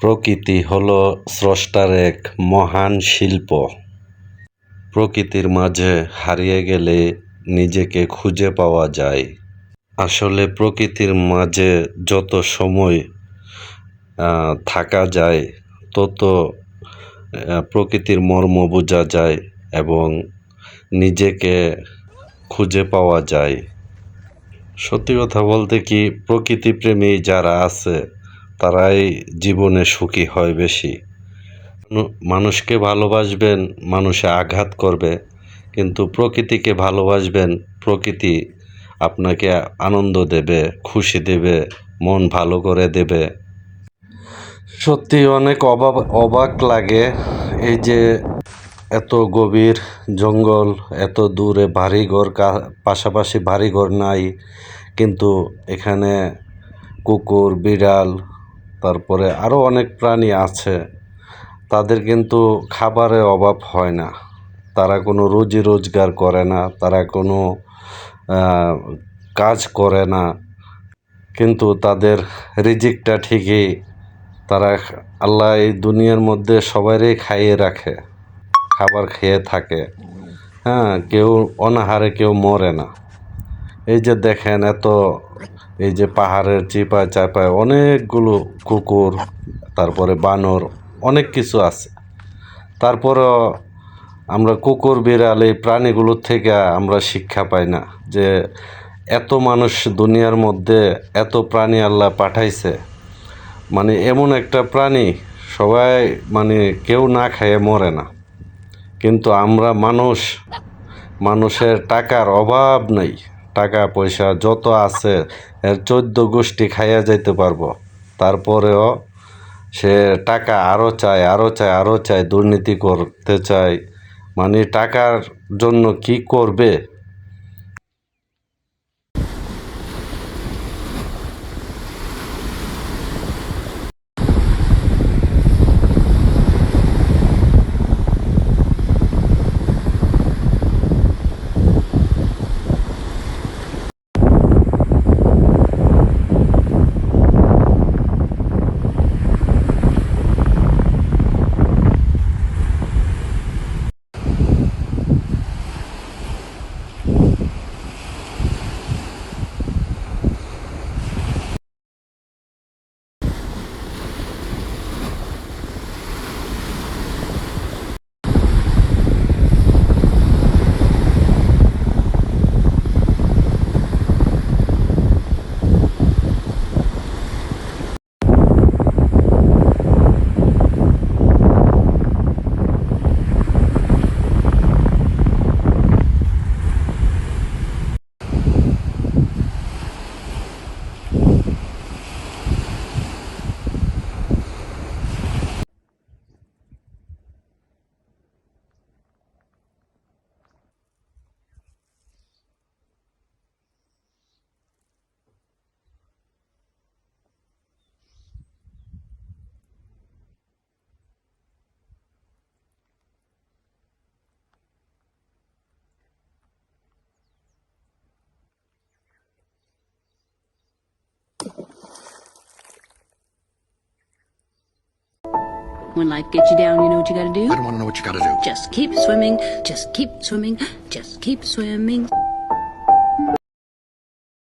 প্রকৃতি হল স্রষ্টার এক মহান শিল্প। প্রকৃতির মাঝে হারিয়ে গেলে নিজেকে খুঁজে পাওয়া যায়। আসলে প্রকৃতির মাঝে যত সময় থাকা যায়, তত প্রকৃতির মর্ম বোঝা যায় এবং নিজেকে খুঁজে পাওয়া যায়। সত্যি কথা বলতে কি, প্রকৃতিপ্রেমী যারা আছে তারাই জীবনে সুখী হয় বেশি। মানুষকে ভালোবাসবেন, মানুষে আঘাত করবে, কিন্তু প্রকৃতিকে ভালোবাসবেন, প্রকৃতি আপনাকে আনন্দ দেবে, খুশি দেবে, মন ভালো করে দেবে। সত্যি অনেক অবাক অবাক লাগে এই যে এত গভীর জঙ্গল, এত দূরে বাড়িঘর, কা- পাশাপাশি বাড়িঘর নাই, কিন্তু এখানে কুকুর, বিড়াল তারপরে আরও অনেক প্রাণী আছে। তাদের কিন্তু খাবারের অভাব হয় না। তারা কোনো রুজি রোজগার করে না, তারা কোনো কাজ করে না। কিন্তু তাদের রিজিকটা ঠিকই তারা আল্লাহ এই দুনিয়ার মধ্যে সবারই খাইয়ে রাখে, খাবার খেয়ে থাকে। হ্যাঁ কেউ অনাহারে কেউ মরে না। এই যে দেখেন এত এই যে পাহাড়ের চিপায় চাপায় অনেকগুলো কুকুর, তারপরে বানর, অনেক কিছু আছে। তারপরেও আমরা কুকুর, বিড়াল এই প্রাণীগুলোর থেকে আমরা শিক্ষা পাই না যে এত মানুষ দুনিয়ার মধ্যে এত প্রাণী আল্লাহ পাঠাইছে। মানে এমন একটা প্রাণী সবাই মানে কেউ না খেয়ে মরে না। কিন্তু আমরা মানুষ, মানুষের টাকার অভাব নেই। টাকা পয়সা যত আছে চোদ্দ গোষ্ঠী খাইয়া যাইতে পারব। তারপরেও সে টাকা আরও চায় আরও চায় আরও চায়, দুর্নীতি করতে চায়। মানে টাকার জন্য কি করবে? When life gets you down, you know what you gotta do? I don't want to know what you got to do. Just keep swimming, just keep swimming, just keep swimming.